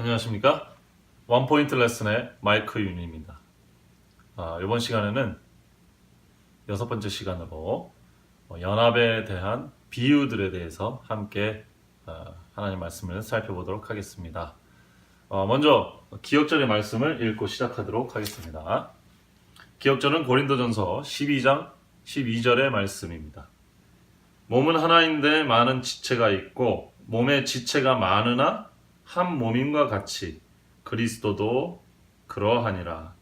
안녕하십니까? 원포인트 레슨의 마이크 윤입니다. 아, 이번 시간에는 여섯 번째 시간으로 어, 연합에 대한 비유들에 대해서 함께 어, 하나님 말씀을 살펴보도록 하겠습니다. 어, 먼저 기억절의 말씀을 읽고 시작하도록 하겠습니다. 기억절은 고린도전서 12장 12절의 말씀입니다. 몸은 하나인데 많은 지체가 있고 몸에 지체가 많으나 한 몸임과 같이 그리스도도 그러하니라.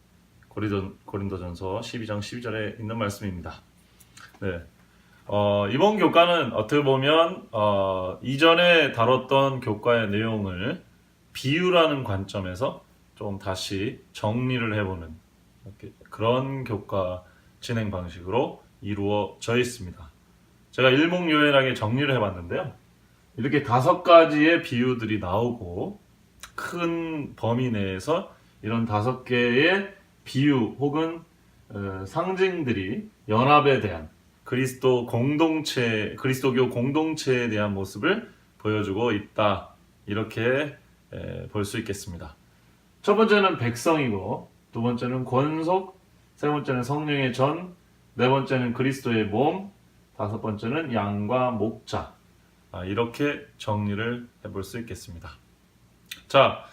고린도, 고린도 전서 12장 12절에 있는 말씀입니다. 네. 어, 이번 교과는 어떻게 보면 어, 이전에 다뤘던 교과의 내용을 비유라는 관점에서 좀 다시 정리를 해보는 그런 교과 진행 방식으로 이루어져 있습니다. 제가 일목요연하게 정리를 해봤는데요. 이렇게 다섯 가지의 비유들이 나오고 큰 범위 내에서 이런 다섯 개의 비유 혹은 어, 상징들이 연합에 대한 그리스도 공동체, 그리스도교 공동체에 대한 모습을 보여주고 있다. 이렇게 볼 수 있겠습니다. 첫 번째는 백성이고, 두 번째는 권속, 세 번째는 성령의 전, 네 번째는 그리스도의 몸, 다섯 번째는 양과 목자. 아, 이렇게 정리를 해볼 수 있겠습니다. 자,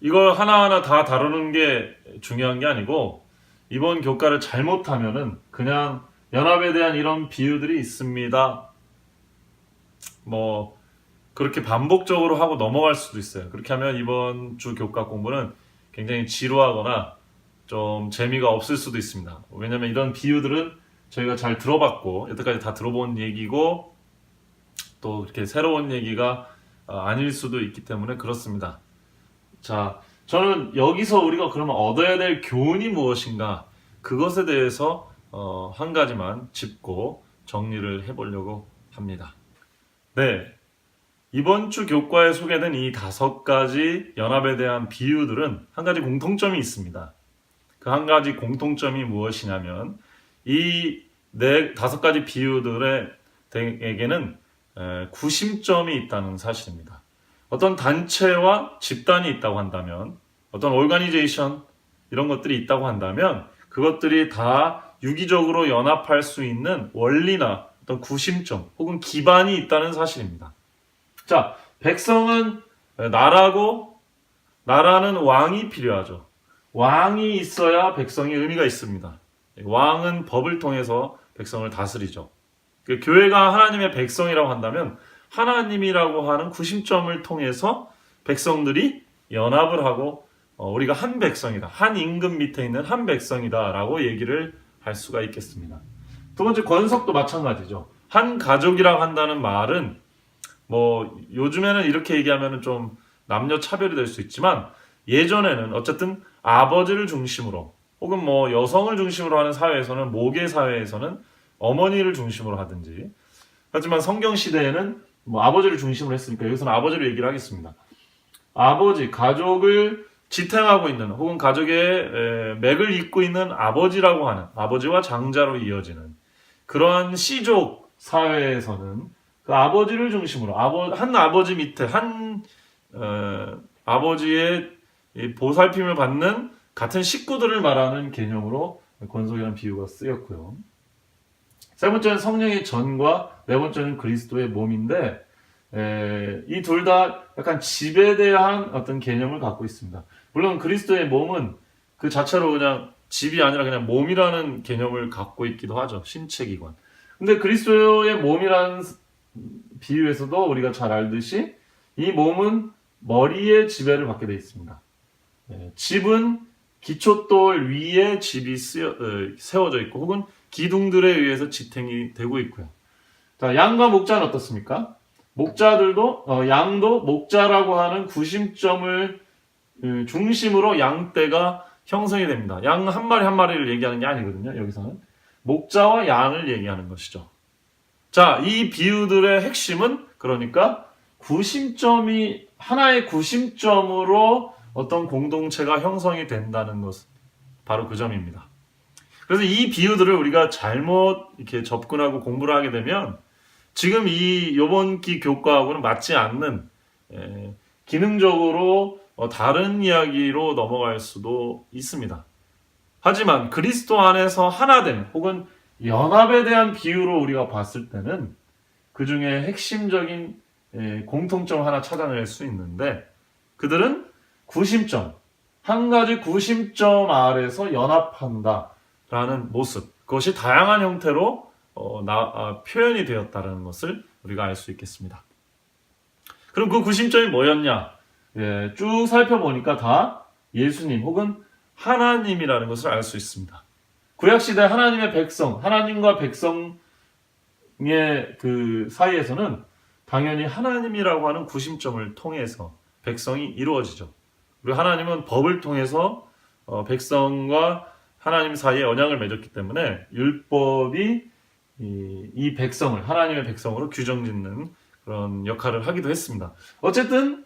이걸 하나하나 다 다루는 게 중요한 게 아니고, 이번 교과를 잘못하면은 그냥 연합에 대한 이런 비유들이 있습니다. 뭐, 그렇게 반복적으로 하고 넘어갈 수도 있어요. 그렇게 하면 이번 주 교과 공부는 굉장히 지루하거나 좀 재미가 없을 수도 있습니다. 왜냐면 이런 비유들은 저희가 잘 들어봤고, 여태까지 다 들어본 얘기고, 또 이렇게 새로운 얘기가 어, 아닐 수도 있기 때문에 그렇습니다. 자, 저는 여기서 우리가 그러면 얻어야 될 교훈이 무엇인가, 그것에 대해서 어, 한 가지만 짚고 정리를 해보려고 합니다. 네. 이번 주 교과에 소개된 이 다섯 가지 연합에 대한 비유들은 한 가지 공통점이 있습니다. 그 한 가지 공통점이 무엇이냐면 이 네 다섯 가지 비유들에게는 에, 구심점이 있다는 사실입니다. 어떤 단체와 집단이 있다고 한다면 어떤 오르가니제이션 이런 것들이 있다고 한다면 그것들이 다 유기적으로 연합할 수 있는 원리나 어떤 구심점 혹은 기반이 있다는 사실입니다. 자, 백성은 나라고 나라는 왕이 필요하죠. 왕이 있어야 백성이 의미가 있습니다. 왕은 법을 통해서 백성을 다스리죠. 그 교회가 하나님의 백성이라고 한다면 하나님이라고 하는 구심점을 통해서 백성들이 연합을 하고 어, 우리가 한 백성이다. 한 임금 밑에 있는 한 백성이다라고 얘기를 할 수가 있겠습니다. 두 번째 권석도 마찬가지죠. 한 가족이라고 한다는 말은 뭐 요즘에는 이렇게 얘기하면 좀 남녀 차별이 될 수 있지만 예전에는 어쨌든 아버지를 중심으로 혹은 뭐 여성을 중심으로 하는 사회에서는 모계 사회에서는 어머니를 중심으로 하든지 하지만 성경 시대에는 뭐 아버지를 중심으로 했으니까 여기서는 아버지를 얘기를 하겠습니다. 아버지 가족을 지탱하고 있는 혹은 가족의 맥을 잇고 있는 아버지라고 하는 아버지와 장자로 이어지는 그러한 씨족 사회에서는 그 아버지를 중심으로 아버 한 아버지 밑에 한 어, 아버지의 보살핌을 받는 같은 식구들을 말하는 개념으로 권속이라는 비유가 쓰였고요. 세 번째는 성령의 전과 네 번째는 그리스도의 몸인데 이 둘 다 약간 집에 대한 어떤 개념을 갖고 있습니다. 물론 그리스도의 몸은 그 자체로 그냥 집이 아니라 그냥 몸이라는 개념을 갖고 있기도 하죠. 신체 기관. 근데 그리스도의 몸이라는 비유에서도 우리가 잘 알듯이 이 몸은 머리의 지배를 받게 되어 있습니다. 예, 집은 기초돌 위에 집이 쓰여, 어, 세워져 있고 혹은 기둥들에 의해서 지탱이 되고 있고요. 자, 양과 목자는 어떻습니까? 목자들도 어, 양도 목자라고 하는 구심점을 음, 중심으로 양떼가 형성이 됩니다. 양 한 마리 한 마리를 얘기하는 게 아니거든요. 여기서는 목자와 양을 얘기하는 것이죠. 자, 이 비유들의 핵심은 그러니까 구심점이 하나의 구심점으로 어떤 공동체가 형성이 된다는 것, 바로 그 점입니다. 그래서 이 비유들을 우리가 잘못 이렇게 접근하고 공부를 하게 되면 지금 이 요번 기 교과하고는 맞지 않는 에, 기능적으로 어, 다른 이야기로 넘어갈 수도 있습니다. 하지만 그리스도 안에서 하나됨 혹은 연합에 대한 비유로 우리가 봤을 때는 그 중에 핵심적인 예, 공통점 하나 찾아낼 수 있는데 그들은 구심점 한 가지 구심점 아래서 연합한다 라는 모습 그것이 다양한 형태로 어, 나- 아, 표현이 되었다는 것을 우리가 알 수 있겠습니다. 그럼 그 구심점이 뭐였냐? 예, 쭉 살펴보니까 다 예수님 혹은 하나님이라는 것을 알 수 있습니다. 구약시대 하나님의 백성, 하나님과 백성의 그 사이에서는 당연히 하나님이라고 하는 구심점을 통해서 백성이 이루어지죠. 그리고 하나님은 법을 통해서 어, 백성과 하나님 사이에 언약을 맺었기 때문에 율법이 이, 이 백성을 하나님의 백성으로 규정짓는 그런 역할을 하기도 했습니다. 어쨌든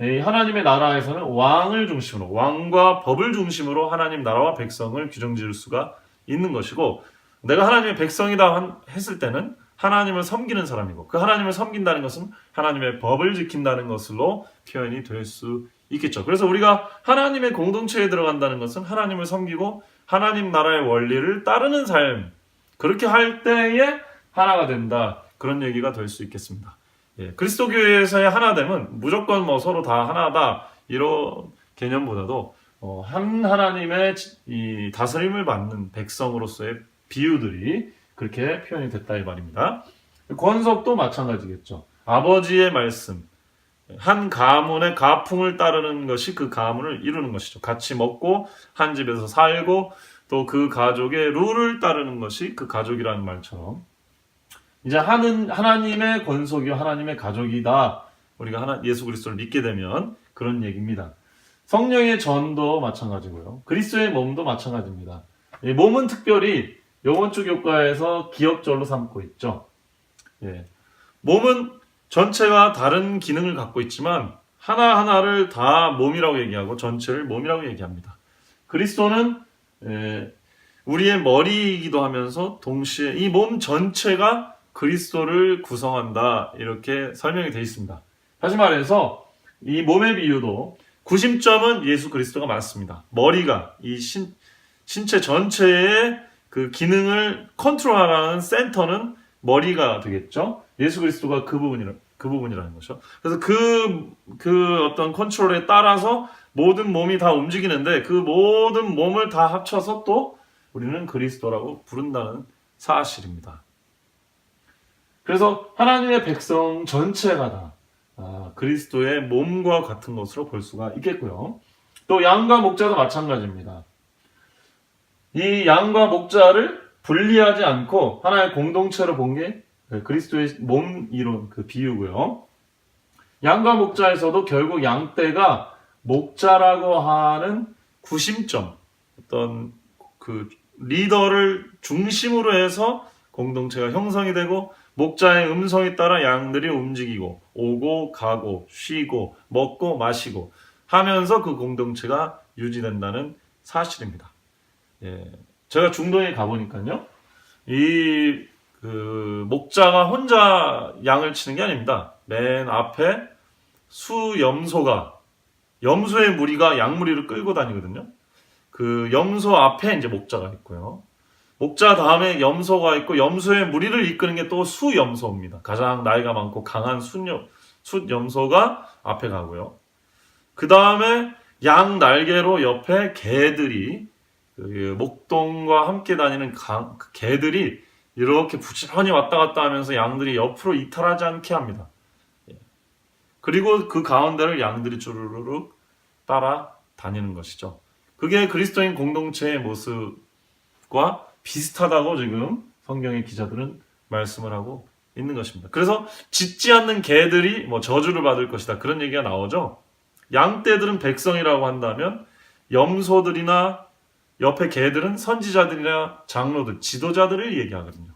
이 하나님의 나라에서는 왕을 중심으로 왕과 법을 중심으로 하나님 나라와 백성을 규정지을 수가 있는 것이고 내가 하나님의 백성이다 한- 했을 때는 하나님을 섬기는 사람이고 그 하나님을 섬긴다는 것은 하나님의 법을 지킨다는 것으로 표현이 될 수 있겠죠. 그래서 우리가 하나님의 공동체에 들어간다는 것은 하나님을 섬기고 하나님 나라의 원리를 따르는 삶 그렇게 할 때에 하나가 된다 그런 얘기가 될 수 있겠습니다. 예, 그리스도 교회에서의 하나됨은 무조건 뭐 서로 다 하나다 이런 개념보다도 어, 한 하나님의 지- 이 다스림을 받는 백성으로서의 비유들이 그렇게 표현이 됐다 이 말입니다. 권석도 마찬가지겠죠. 아버지의 말씀, 한 가문의 가풍을 따르는 것이 그 가문을 이루는 것이죠. 같이 먹고 한 집에서 살고 또 그 가족의 룰을 따르는 것이 그 가족이라는 말처럼 이제 하는 하나님의 권속이 하나님의 가족이다. 우리가 하나 예수 그리스도를 믿게 되면 그런 얘기입니다. 성령의 전도 마찬가지고요. 그리스도의 몸도 마찬가지입니다. 이 몸은 특별히 영원주 교과에서 기억절로 삼고 있죠. 예. 몸은 전체가 다른 기능을 갖고 있지만 하나하나를 다 몸이라고 얘기하고 전체를 몸이라고 얘기합니다. 그리스도는 예, 우리의 머리이기도 하면서 동시에 이 몸 전체가 그리스도를 구성한다 이렇게 설명이 되어 있습니다. 다시 말해서 이 몸의 비유도 구심점은 예수 그리스도가 맞습니다. 머리가 이 신, 신체 전체의 그 기능을 컨트롤하는 센터는 머리가 되겠죠. 예수 그리스도가 그 부분이라 그 부분이라는 거죠. 그래서 그, 그 어떤 컨트롤에 따라서 모든 몸이 다 움직이는데 그 모든 몸을 다 합쳐서 또 우리는 그리스도라고 부른다는 사실입니다. 그래서 하나님의 백성 전체가 다 아, 그리스도의 몸과 같은 것으로 볼 수가 있겠고요. 또 양과 목자도 마찬가지입니다. 이 양과 목자를 분리하지 않고 하나의 공동체로 본 게 그리스도의 몸 이론 그 비유고요. 양과 목자에서도 결국 양떼가 목자라고 하는 구심점, 어떤 그 리더를 중심으로 해서 공동체가 형성이 되고 목자의 음성에 따라 양들이 움직이고 오고 가고 쉬고 먹고 마시고 하면서 그 공동체가 유지된다는 사실입니다. 예, 제가 중동에 가보니까요, 이 그 목자가 혼자 양을 치는 게 아닙니다. 맨 앞에 수염소가 염소의 무리가 양무리를 끌고 다니거든요. 그 염소 앞에 이제 목자가 있고요. 목자 다음에 염소가 있고 염소의 무리를 이끄는 게 또 수염소입니다. 가장 나이가 많고 강한 순염, 숫염소가 앞에 가고요. 그 다음에 양 날개로 옆에 개들이 그 목동과 함께 다니는 강, 그 개들이 이렇게 부지런히 왔다 갔다 하면서 양들이 옆으로 이탈하지 않게 합니다. 예. 그리고 그 가운데를 양들이 주르륵 따라 다니는 것이죠. 그게 그리스도인 공동체의 모습과 비슷하다고 지금 성경의 기자들은 말씀을 하고 있는 것입니다. 그래서 짖지 않는 개들이 뭐 저주를 받을 것이다. 그런 얘기가 나오죠. 양떼들은 백성이라고 한다면 염소들이나 옆에 개들은 선지자들이나 장로들, 지도자들을 얘기하거든요.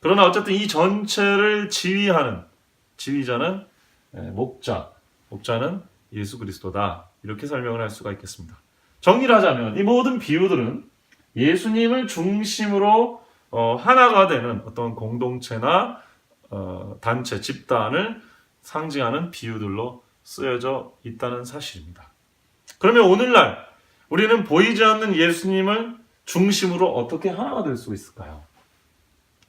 그러나 어쨌든 이 전체를 지휘하는 지휘자는 예, 목자, 목자는 예수 그리스도다. 이렇게 설명을 할 수가 있겠습니다. 정리를 하자면 이 모든 비유들은 예수님을 중심으로 어, 하나가 되는 어떤 공동체나 어, 단체, 집단을 상징하는 비유들로 쓰여져 있다는 사실입니다. 그러면 오늘날 우리는 보이지 않는 예수님을 중심으로 어떻게 하나가 될 수 있을까요?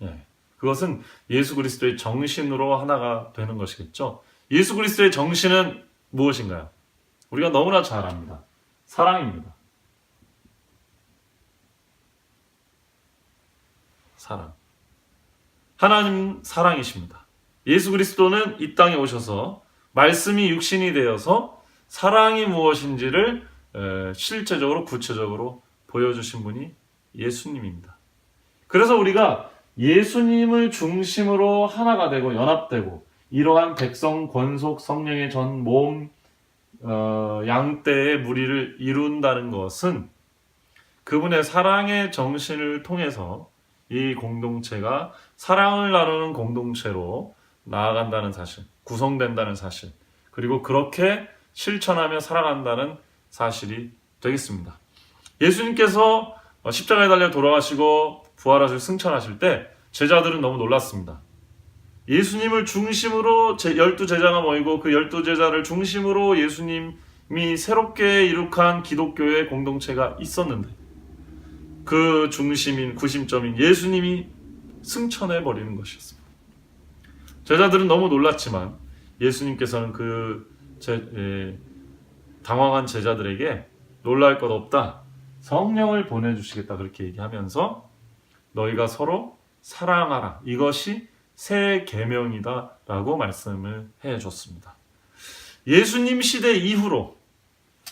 예. 그것은 예수 그리스도의 정신으로 하나가 되는 것이겠죠. 예수 그리스도의 정신은 무엇인가요? 우리가 너무나 잘 압니다. 사랑입니다. 사랑. 하나님 사랑이십니다. 예수 그리스도는 이 땅에 오셔서 말씀이 육신이 되어서 사랑이 무엇인지를 에, 실제적으로 구체적으로 보여주신 분이 예수님입니다. 그래서 우리가 예수님을 중심으로 하나가 되고 연합되고 이러한 백성 권속 성령의 전 모험 어, 양떼의 무리를 이룬다는 것은 그분의 사랑의 정신을 통해서 이 공동체가 사랑을 나누는 공동체로 나아간다는 사실, 구성된다는 사실, 그리고 그렇게 실천하며 살아간다는 사실이 되겠습니다. 예수님께서 십자가에 달려 돌아가시고 부활하시고 승천하실 때 제자들은 너무 놀랐습니다. 예수님을 중심으로 제 열두 제자가 모이고 그 열두 제자를 중심으로 예수님이 새롭게 이룩한 기독교의 공동체가 있었는데 그 중심인 구심점인 예수님이 승천해 버리는 것이었습니다. 제자들은 너무 놀랐지만 예수님께서는 그 제, 예, 당황한 제자들에게 놀랄 것 없다. 성령을 보내주시겠다. 그렇게 얘기하면서 너희가 서로 사랑하라. 이것이 새 계명이다. 라고 말씀을 해 줬습니다. 예수님 시대 이후로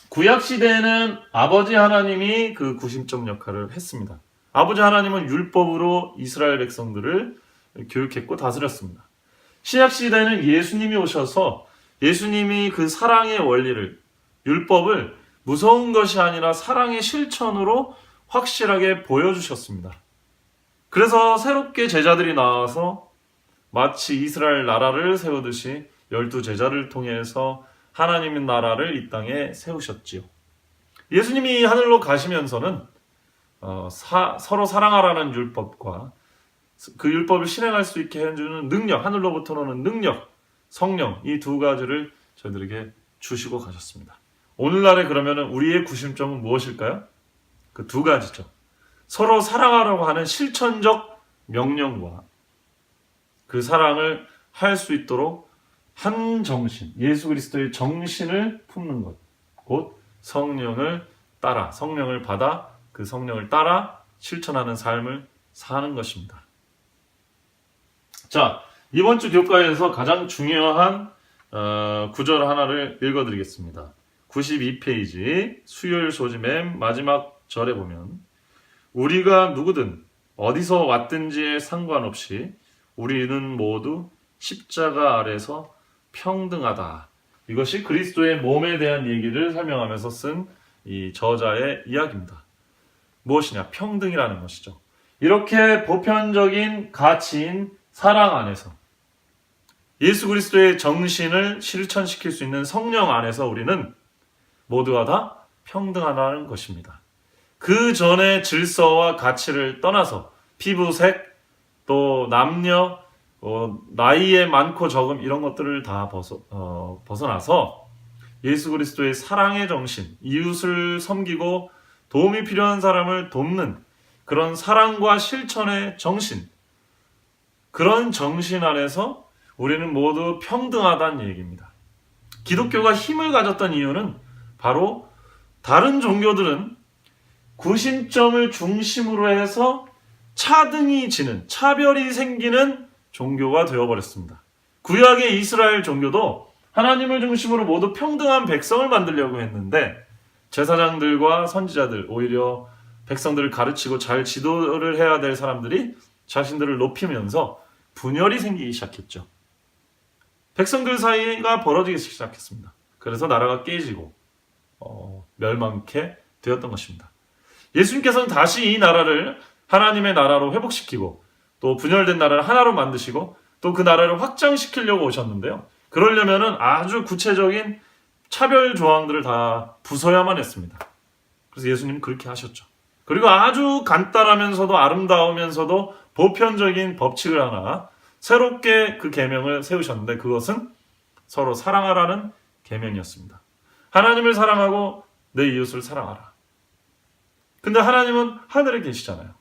구약 시대에는 아버지 하나님이 그 구심점 역할을 했습니다. 아버지 하나님은 율법으로 이스라엘 백성들을 교육했고 다스렸습니다. 신약 시대는 예수님이 오셔서 예수님이 그 사랑의 원리를 율법을 무서운 것이 아니라 사랑의 실천으로 확실하게 보여주셨습니다. 그래서 새롭게 제자들이 나와서 마치 이스라엘 나라를 세우듯이 열두 제자를 통해서 하나님의 나라를 이 땅에 세우셨지요. 예수님이 하늘로 가시면서는 어, 사- 서로 사랑하라는 율법과 그 율법을 실행할 수 있게 해주는 능력, 하늘로부터 오는 능력, 성령 이 두 가지를 저희들에게 주시고 가셨습니다. 오늘날에 그러면 우리의 구심점은 무엇일까요? 그 두 가지죠. 서로 사랑하라고 하는 실천적 명령과 그 사랑을 할 수 있도록 한 정신, 예수 그리스도의 정신을 품는 것, 곧 성령을 따라, 성령을 받아 그 성령을 따라 실천하는 삶을 사는 것입니다. 자, 이번 주 교과에서 가장 중요한 어, 구절 하나를 읽어드리겠습니다. 92페이지 수요일 소지 맨 마지막 절에 보면 우리가 누구든 어디서 왔든지에 상관없이 우리는 모두 십자가 아래서 평등하다. 이것이 그리스도의 몸에 대한 얘기를 설명하면서 쓴 이 저자의 이야기입니다. 무엇이냐? 평등이라는 것이죠. 이렇게 보편적인 가치인 사랑 안에서 예수 그리스도의 정신을 실천시킬 수 있는 성령 안에서 우리는 모두가 다 평등하다는 것입니다. 그 전에 질서와 가치를 떠나서 피부색, 또 남녀, 어, 나이에 많고 적음 이런 것들을 다 벗어, 어, 벗어나서 예수 그리스도의 사랑의 정신, 이웃을 섬기고 도움이 필요한 사람을 돕는 그런 사랑과 실천의 정신, 그런 정신 안에서 우리는 모두 평등하다는 얘기입니다. 기독교가 힘을 가졌던 이유는 바로 다른 종교들은 구심점을 중심으로 해서 차등이 지는, 차별이 생기는 종교가 되어버렸습니다. 구약의 이스라엘 종교도 하나님을 중심으로 모두 평등한 백성을 만들려고 했는데 제사장들과 선지자들, 오히려 백성들을 가르치고 잘 지도를 해야 될 사람들이 자신들을 높이면서 분열이 생기기 시작했죠. 백성들 사이가 벌어지기 시작했습니다. 그래서 나라가 깨지고 어, 멸망케 되었던 것입니다. 예수님께서는 다시 이 나라를 하나님의 나라로 회복시키고 또 분열된 나라를 하나로 만드시고 또 그 나라를 확장시키려고 오셨는데요. 그러려면은 아주 구체적인 차별 조항들을 다 부숴야만 했습니다. 그래서 예수님은 그렇게 하셨죠. 그리고 아주 간단하면서도 아름다우면서도 보편적인 법칙을 하나 새롭게 그 계명을 세우셨는데 그것은 서로 사랑하라는 계명이었습니다. 하나님을 사랑하고 내 이웃을 사랑하라. 근데 하나님은 하늘에 계시잖아요.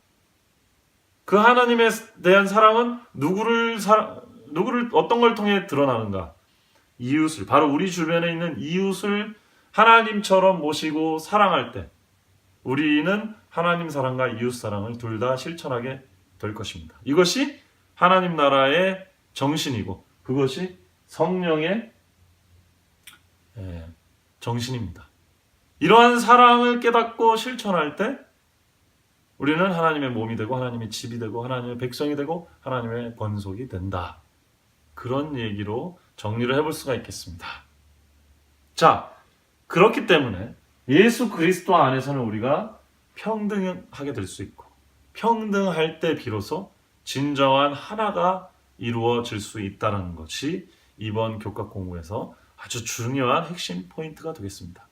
그 하나님에 대한 사랑은 누구를 사, 누구를 어떤 걸 통해 드러나는가? 이웃을 바로 우리 주변에 있는 이웃을 하나님처럼 모시고 사랑할 때 우리는 하나님 사랑과 이웃 사랑을 둘 다 실천하게 될 것입니다. 이것이 하나님 나라의 정신이고 그것이 성령의 예, 정신입니다. 이러한 사랑을 깨닫고 실천할 때 우리는 하나님의 몸이 되고 하나님의 집이 되고 하나님의 백성이 되고 하나님의 권속이 된다. 그런 얘기로 정리를 해볼 수가 있겠습니다. 자, 그렇기 때문에 예수 그리스도 안에서는 우리가 평등하게 될 수 있고 평등할 때 비로소 진정한 하나가 이루어질 수 있다는 것이 이번 교과 공부에서 아주 중요한 핵심 포인트가 되겠습니다.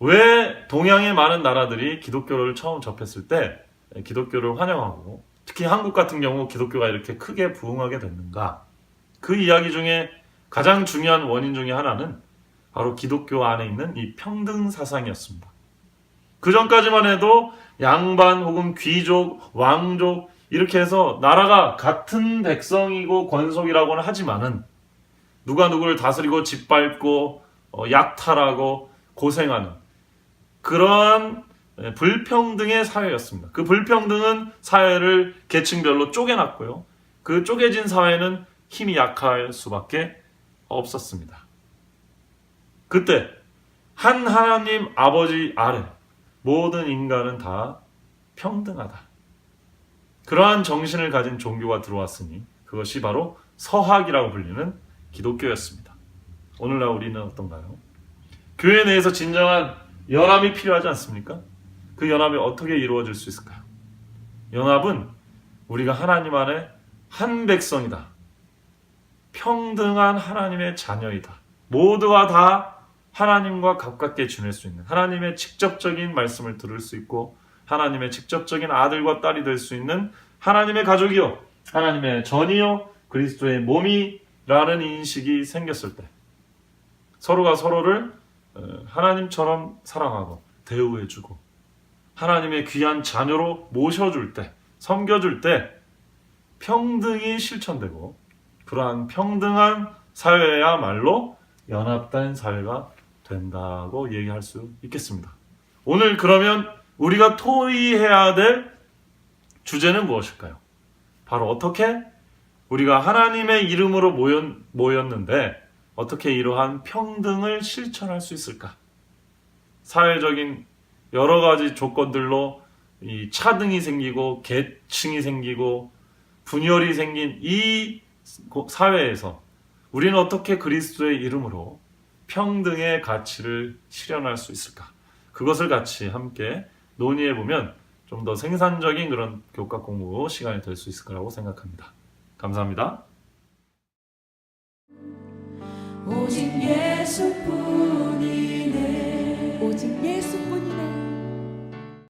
왜 동양의 많은 나라들이 기독교를 처음 접했을 때 기독교를 환영하고 특히 한국 같은 경우 기독교가 이렇게 크게 부흥하게 됐는가? 그 이야기 중에 가장 중요한 원인 중에 하나는 바로 기독교 안에 있는 이 평등 사상이었습니다. 그 전까지만 해도 양반 혹은 귀족, 왕족 이렇게 해서 나라가 같은 백성이고 권속이라고는 하지만은 누가 누구를 다스리고 짓밟고 어, 약탈하고 고생하는 그러한 예, 불평등의 사회였습니다. 그 불평등은 사회를 계층별로 쪼개놨고요. 그 쪼개진 사회는 힘이 약할 수밖에 없었습니다. 그때 한 하나님 아버지 아래 모든 인간은 다 평등하다. 그러한 정신을 가진 종교가 들어왔으니 그것이 바로 서학이라고 불리는 기독교였습니다. 오늘날 우리는 어떤가요? 교회 내에서 진정한 연합이 필요하지 않습니까? 그 연합이 어떻게 이루어질 수 있을까요? 연합은 우리가 하나님 안에 한 백성이다. 평등한 하나님의 자녀이다. 모두가 다 하나님과 가깝게 지낼 수 있는 하나님의 직접적인 말씀을 들을 수 있고 하나님의 직접적인 아들과 딸이 될 수 있는 하나님의 가족이요 하나님의 전이요 그리스도의 몸이 라는 인식이 생겼을 때 서로가 서로를 어, 하나님처럼 사랑하고 대우해주고 하나님의 귀한 자녀로 모셔줄 때 섬겨줄 때 평등이 실천되고 그러한 평등한 사회야말로 연합된 사회가 된다고 얘기할 수 있겠습니다. 오늘 그러면 우리가 토의해야 될 주제는 무엇일까요? 바로 어떻게 우리가 하나님의 이름으로 모였, 모였는데 어떻게 이러한 평등을 실천할 수 있을까? 사회적인 여러 가지 조건들로 이 차등이 생기고 계층이 생기고 분열이 생긴 이 사회에서 우리는 어떻게 그리스도의 이름으로 평등의 가치를 실현할 수 있을까? 그것을 같이 함께 논의해 보면 좀 더 생산적인 그런 교과 공부 시간이 될 수 있을 거라고 생각합니다. 감사합니다. 오직 예수뿐이네